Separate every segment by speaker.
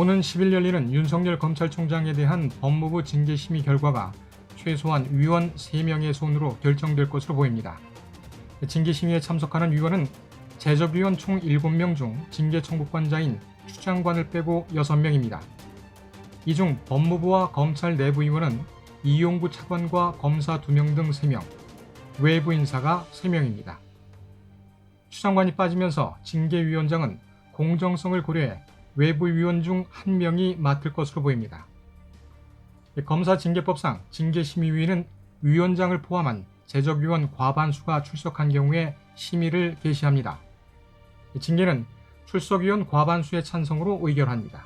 Speaker 1: 오는 10일 열리는 윤석열 검찰총장에 대한 법무부 징계심의 결과가 최소한 위원 3명의 손으로 결정될 것으로 보입니다. 징계심의에 참석하는 위원은 제적위원 총 7명 중 징계 청구권자인 추장관을 빼고 6명입니다. 이 중 법무부와 검찰 내부 위원은 이용구 차관과 검사 2명 등 3명, 외부 인사가 3명입니다. 추장관이 빠지면서 징계위원장은 공정성을 고려해 외부 위원 중 한 명이 맡을 것으로 보입니다. 검사 징계법상 징계심의위는 위원장을 포함한 제적위원 과반수가 출석한 경우에 심의를 개시합니다. 징계는 출석위원 과반수의 찬성으로 의결합니다.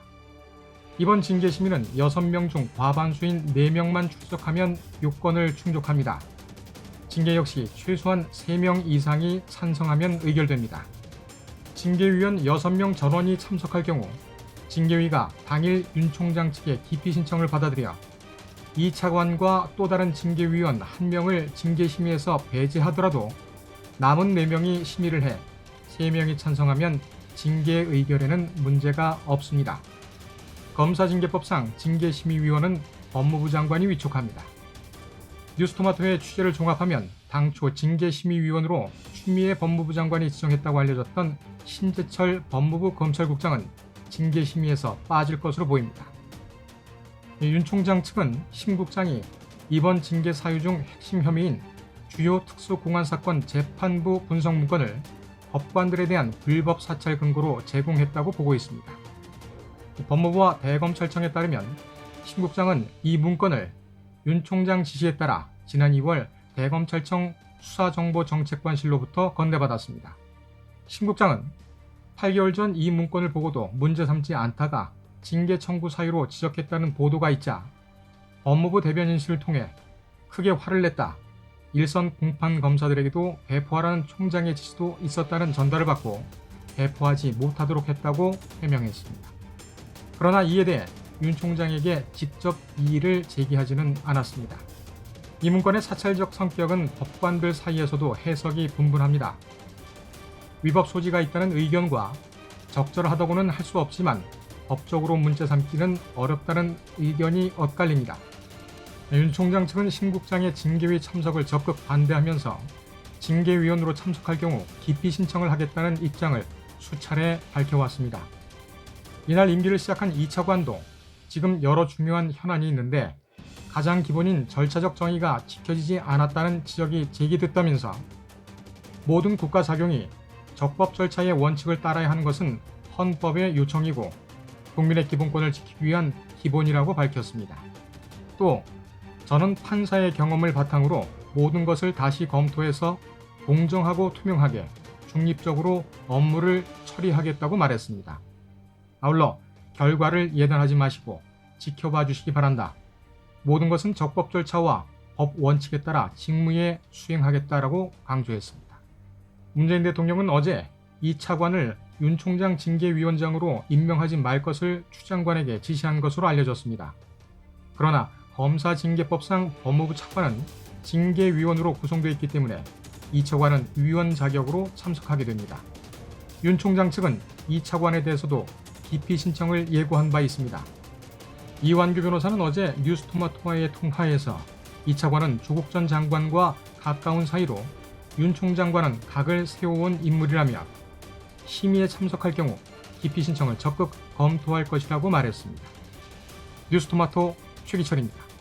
Speaker 1: 이번 징계심의는 6명 중 과반수인 4명만 출석하면 요건을 충족합니다. 징계 역시 최소한 3명 이상이 찬성하면 의결됩니다. 징계위원 6명 전원이 참석할 경우 징계위가 당일 윤 총장 측의 기피 신청을 받아들여 이 차관과 또 다른 징계위원 1명을 징계심의에서 배제하더라도 남은 4명이 심의를 해 3명이 찬성하면 징계 의결에는 문제가 없습니다. 검사징계법상 징계심의위원은 법무부 장관이 위촉합니다. 뉴스토마토의 취재를 종합하면 당초 징계심의위원으로 추미애 법무부 장관이 지정했다고 알려졌던 신재철 법무부 검찰국장은 징계심의에서 빠질 것으로 보입니다. 윤 총장 측은 심 국장이 이번 징계 사유 중 핵심 혐의인 주요 특수공안 사건 재판부 분석 문건을 법관들에 대한 불법 사찰 근거로 제공했다고 보고 있습니다. 법무부와 대검찰청에 따르면 심 국장은 이 문건을 윤 총장 지시에 따라 지난 2월 대검찰청 수사정보정책관실로부터 건네받았습니다. 심 국장은 8개월 전 이 문건을 보고도 문제 삼지 않다가 징계 청구 사유로 지적했다는 보도가 있자 법무부 대변인실을 통해 크게 화를 냈다. 일선 공판 검사들에게도 배포하라는 총장의 지시도 있었다는 전달을 받고 배포하지 못하도록 했다고 해명했습니다. 그러나 이에 대해 윤 총장에게 직접 이의를 제기하지는 않았습니다. 이 문건의 사찰적 성격은 법관들 사이에서도 해석이 분분합니다. 위법 소지가 있다는 의견과 적절하다고는 할 수 없지만 법적으로 문제 삼기는 어렵다는 의견이 엇갈립니다. 윤 총장 측은 심 국장의 징계위 참석을 적극 반대하면서 징계위원으로 참석할 경우 기피 신청을 하겠다는 입장을 수차례 밝혀왔습니다. 이날 임기를 시작한 이 차관도 지금 여러 중요한 현안이 있는데 가장 기본인 절차적 정의가 지켜지지 않았다는 지적이 제기됐다면서 모든 국가 작용이 적법 절차의 원칙을 따라야 하는 것은 헌법의 요청이고 국민의 기본권을 지키기 위한 기본이라고 밝혔습니다. 또 저는 판사의 경험을 바탕으로 모든 것을 다시 검토해서 공정하고 투명하게 중립적으로 업무를 처리하겠다고 말했습니다. 아울러 결과를 예단하지 마시고 지켜봐 주시기 바란다. 모든 것은 적법 절차와 법 원칙에 따라 직무에 수행하겠다라고 강조했습니다. 문재인 대통령은 어제 이 차관을 윤 총장 징계위원장으로 임명하지 말 것을 추 장관에게 지시한 것으로 알려졌습니다. 그러나 검사징계법상 법무부 차관은 징계위원으로 구성되어 있기 때문에 이 차관은 위원 자격으로 참석하게 됩니다. 윤 총장 측은 이 차관에 대해서도 기피 신청을 예고한 바 있습니다. 이완규 변호사는 어제 뉴스토마토와의 통화에서 이 차관은 조국 전 장관과 가까운 사이로 윤 총장과는 각을 세워온 인물이라며 심의에 참석할 경우 기피 신청을 적극 검토할 것이라고 말했습니다. 뉴스토마토 최기철입니다.